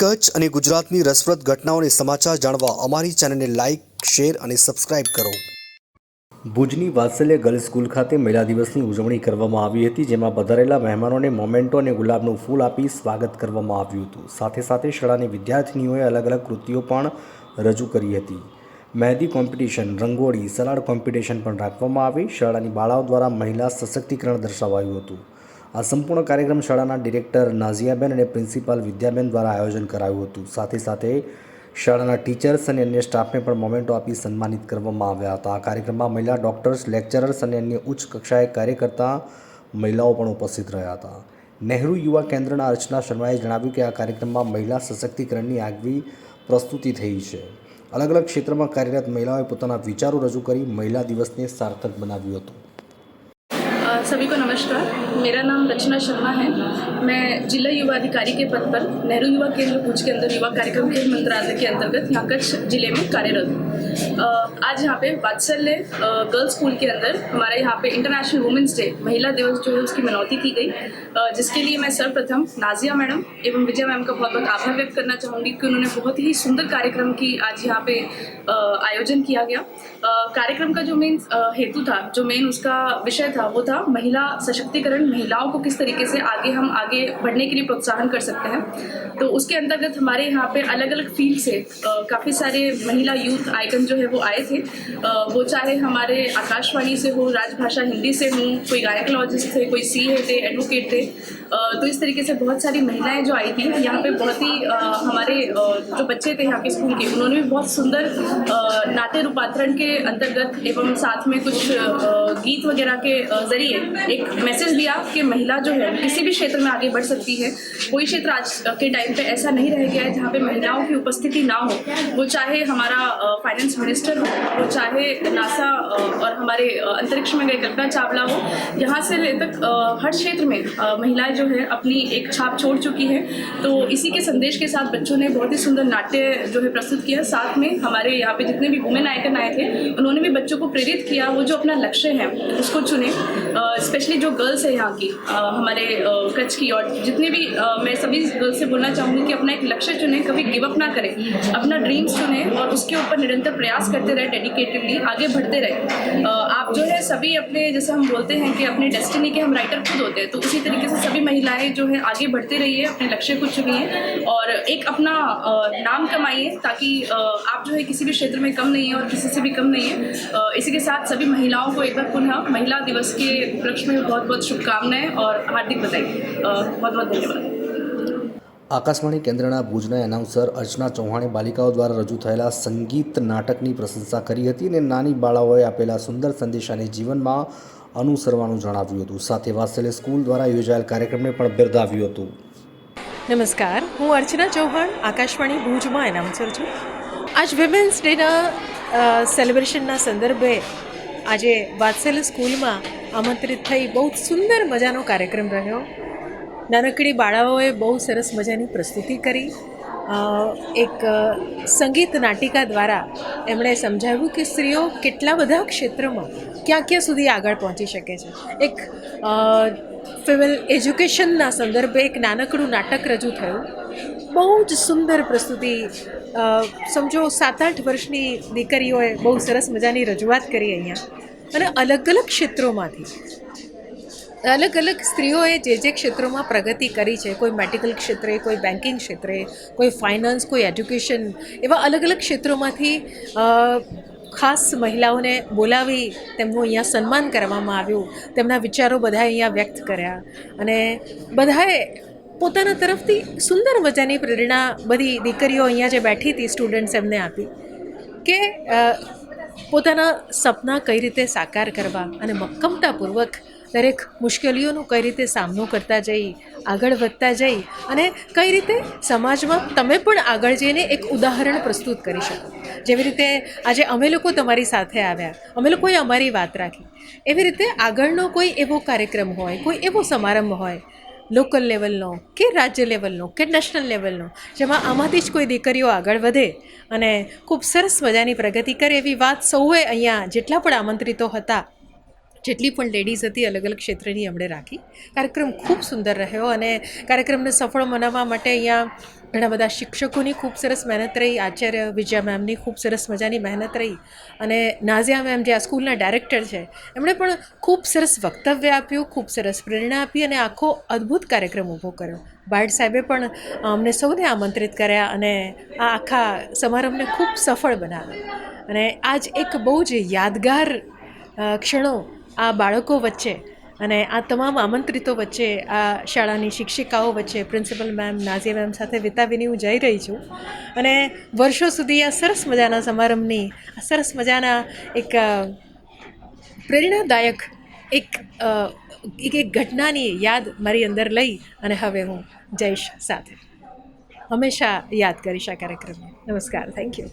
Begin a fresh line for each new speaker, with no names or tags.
કચ્છ અને ગુજરાતની રસપ્રદ ઘટનાઓને સમાચાર જાણવા અમારી ચેનલને લાઇક શેર અને સબસ્ક્રાઇબ કરો. ભુજની વાત્સલ્ય ગર્લ્સ સ્કૂલ ખાતે મહિલા દિવસની ઉજવણી કરવામાં આવી હતી, જેમાં પધારેલા મહેમાનોને મોમેન્ટો અને ગુલાબનું ફૂલ આપી સ્વાગત કરવામાં આવ્યું હતું. સાથે સાથે શાળાની વિદ્યાર્થીનીઓએ અલગ અલગ કૃતિઓ પણ રજૂ કરી હતી. Mehndi competition, rangoli, salad competition પણ રાખવામાં આવી. શાળાની બાળાઓ દ્વારા મહિલા સશક્તિકરણ દર્શાવાયું હતું. આ સંપૂર્ણ કાર્યક્રમ શાળાના ડિરેક્ટર નાઝિયાબેન અને પ્રિન્સિપાલ વિદ્યાબેન દ્વારા આયોજન કરાયું હતું. સાથે સાથે શાળાના ટીચર્સ અને અન્ય સ્ટાફને પણ મોમેન્ટો આપી સન્માનિત કરવામાં આવ્યા હતા. આ કાર્યક્રમમાં મહિલા ડોક્ટર્સ, લેક્ચરર્સ અને અન્ય ઉચ્ચ કક્ષાએ કાર્ય કરતા મહિલાઓ પણ ઉપસ્થિત રહ્યા હતા. નહેરુ યુવા કેન્દ્રના અર્ચના શર્માએ જણાવ્યું કે આ કાર્યક્રમમાં મહિલા સશક્તિકરણની આગવી પ્રસ્તુતિ થઈ છે. અલગ અલગ ક્ષેત્રમાં કાર્યરત મહિલાઓએ પોતાના વિચારો રજૂ કરી મહિલા દિવસને સાર્થક બનાવ્યું હતું.
सभी को नमस्कार। मेरा नाम रचना शर्मा है। मैं जिला युवा अधिकारी के पद पर नेहरू युवा केंद्र भुज के अंदर युवा कार्यक्रम के मंत्रालय के अंतर्गत यहाँ कच्छ ज़िले में कार्यरत हूँ। आज यहाँ पे वात्सल्य गर्ल्स स्कूल के अंदर हमारे यहाँ पे इंटरनेशनल वुमेंस डे महिला दिवस जो है उसकी मनौती की गई। जिसके लिए मैं सर्वप्रथम नाजिया मैडम एवं विजय मैम का बहुत बहुत आभार व्यक्त करना चाहूँगी कि उन्होंने बहुत ही सुंदर कार्यक्रम की आज यहाँ पे आयोजन किया गया। कार्यक्रम का जो मेन हेतु था, जो मेन उसका विषय था, वो था महिला सशक्तिकरण महिलाओं को किस तरीके से आगे हम आगे बढ़ने के लिए प्रोत्साहन कर सकते हैं? तो उसके अंतर्गत हमारे यहाँ पे अलग अलग फ़ील्ड से काफ़ी सारे महिला यूथ आइकन जो है वो आए थे। अ, वो चाहे हमारे आकाशवाणी से हो राजभाषा हिंदी से हो कोई गायकोलॉजिस्ट थे कोई सी थे एडवोकेट थे। अ, तो इस तरीके से बहुत सारी महिलाएँ जो आई थी यहाँ पे बहुत ही हमारे जो बच्चे थे यहाँ के स्कूल के उन्होंने भी बहुत सुंदर नाट्य रूपांतरण के अंतर्गत एवं साथ में कुछ गीत वगैरह के अ, ज़रिए एक मैसेज दिया कि महिला जो है, किसी भी क्षेत्र में आगे बढ़ सकती है। कोई क्षेत्र आज के टाइम पे ऐसा नहीं रह गया है जहाँ पे महिलाओं की उपस्थिति ना हो। वो चाहे हमारा फाइनेंस मिनिस्टर हो, वो चाहे नासा और हमारे अंतरिक्ष में गए कल्पना चावला हो, यहाँ से ले तक हर क्षेत्र में महिलाएँ जो है अपनी एक छाप छोड़ चुकी है। तो इसी के संदेश के साथ बच्चों ने बहुत ही सुंदर नाट्य जो है प्रस्तुत किया। साथ में हमारे यहाँ पे जितने भी वुमेन आइकन आए थे, उन्होंने भी बच्चों को प्रेरित किया। वो जो अपना लक्ष्य है, उसको चुने। स्पेशली जो गर्ल्स है यहाँ की अ, हमारे अ, कच्छ की और जितने भी मैं सभी गर्ल्स से बोलना चाहूँगी कि अपना एक लक्ष्य चुने कभी गिव अप ना करें अपना ड्रीम्स चुने और उसके ऊपर निरंतर प्रयास करते रहे डेडिकेटेडली आगे बढ़ते रहे। आप जो है सभी अपने जैसे हम बोलते हैं कि अपने डेस्टिनी के हम राइटर खुद होते हैं तो उसी तरीके से सभी महिलाएँ जो है आगे बढ़ते रहिए अपने लक्ष्य को चुनिए और एक अपना नाम कमाइए ताकि आप जो है किसी भी क्षेत्र में कम नहीं है और किसी से भी कम नहीं है। इसी के साथ सभी महिलाओं को एक बार पुनः महिला दिवस के उपलक्ष्य में बहुत बहुत शुभकामनाएं और हार्दिक बधाई बहुत बहुत धन्यवाद
આકાશવાણી કેન્દ્રના ભુજના એનાઉન્સર અર્ચના ચૌહાણે બાલિકાઓ દ્વારા રજૂ થયેલા સંગીત નાટકની પ્રશંસા કરી હતી અને નાની બાળાઓએ આપેલા સુંદર સંદેશાને જીવનમાં અનુસરવાનું જણાવ્યું હતું સાથે વાત્સલ્ય સ્કૂલ દ્વારા યોજાયેલ કાર્યક્રમને પણ બિરદાવ્યું હતું
નમસ્કાર હું અર્ચના ચૌહાણ આકાશવાણી ભુજમાં એનાઉન્સર છું આજ વિમેન્સ ડેના સેલિબ્રેશનના સંદર્ભે આજે વાત્સલ્ય સ્કૂલમાં આમંત્રિત થઈ બહુ સુંદર મજાનો કાર્યક્રમ રહ્યો. નાનકડી બાળાઓએ બહુ સરસ મજાની પ્રસ્તુતિ કરી. એક સંગીત નાટિકા દ્વારા એમણે સમજાવ્યું કે સ્ત્રીઓ કેટલા બધા ક્ષેત્રમાં ક્યાં ક્યાં સુધી આગળ પહોંચી શકે છે. એક ફિમેલ એજ્યુકેશનના સંદર્ભે એક નાનકડું નાટક રજૂ થયું. બહુ જ સુંદર પ્રસ્તુતિ સમજો સાત આઠ વર્ષની દીકરીઓએ બહુ સરસ મજાની રજૂઆત કરી અહીંયા. અને અલગ અલગ ક્ષેત્રોમાંથી. અલગ અલગ સ્ત્રીઓએ જે જે ક્ષેત્રોમાં પ્રગતિ કરી છે, કોઈ મેડિકલ ક્ષેત્રે, કોઈ બેન્કિંગ ક્ષેત્રે, કોઈ ફાઇનાન્સ, કોઈ એજ્યુકેશન, એવા અલગ અલગ ક્ષેત્રોમાંથી ખાસ મહિલાઓને બોલાવી તેમનું અહીંયા સન્માન કરવામાં આવ્યું. તેમના વિચારો બધાએ અહીંયા વ્યક્ત કર્યા. અને બધાએ પોતાના તરફથી સુંદર મજાની પ્રેરણા બધી દીકરીઓ અહીંયા જે બેઠી હતી સ્ટુડન્ટ્સ એમને આપી કે પોતાના સપના કઈ રીતે સાકાર કરવા અને મક્કમતાપૂર્વક દરેક મુશ્કેલીઓનું કઈ રીતે સામનો કરતા જઈ, આગળ વધતા જઈ અને કઈ રીતે સમાજમાં તમે પણ આગળ જઈને એક ઉદાહરણ પ્રસ્તુત કરી શકો. જેવી રીતે આજે અમે લોકો તમારી સાથે આવ્યા, અમે લોકોએ અમારી વાત રાખી. એવી રીતે આગળનો કોઈ એવો કાર્યક્રમ હોય, કોઈ એવો સમારંભ હોય લોકલ લેવલનો કે રાજ્ય લેવલનો કે નેશનલ લેવલનો, જેમાં આમાંથી જ કોઈ દીકરીઓ આગળ વધે અને ખૂબ સરસ મજાની પ્રગતિ કરે એવી વાત સૌએ અહીંયા જેટલા પણ આમંત્રિતો હતા, જેટલી પણ લેડીઝ હતી અલગ અલગ ક્ષેત્રની અમણે રાખી. કાર્યક્રમ ખૂબ સુંદર રહ્યો અને કાર્યક્રમને સફળ બનાવવા માટે અહીંયા ઘણા બધા શિક્ષકોની ખૂબ સરસ મહેનત રહી, આચાર્ય વિજયા મેમની ખૂબ સરસ મજાની મહેનત રહી અને નાઝિયા મેમ જે આ સ્કૂલના ડાયરેક્ટર છે, એમણે પણ ખૂબ સરસ વક્તવ્ય આપ્યું, ખૂબ સરસ પ્રેરણા આપી અને આખો અદ્ભુત કાર્યક્રમ ઊભો કર્યો. બાળ સાહેબે પણ અમને સૌને આમંત્રિત કર્યા અને આ આખા સમારંભને ખૂબ સફળ બનાવ્યો. અને આજ એક બહુ જ યાદગાર ક્ષણો આ બાળકો વચ્ચે અને આ તમામ આમંત્રિતો વચ્ચે, આ શાળાની શિક્ષિકાઓ વચ્ચે, પ્રિન્સિપલ મેમ નાઝિયા મેમ સાથે વિતાવીને હું જઈ રહી છું. અને વર્ષો સુધી આ સરસ મજાના સમારંભની, આ સરસ મજાના એક પ્રેરણાદાયક એક એક એક ઘટનાની યાદ મારી અંદર લઈ અને હવે હું જઈશ સાથે. હંમેશા યાદ કરીશ આ કાર્યક્રમને. નમસ્કાર. Thank you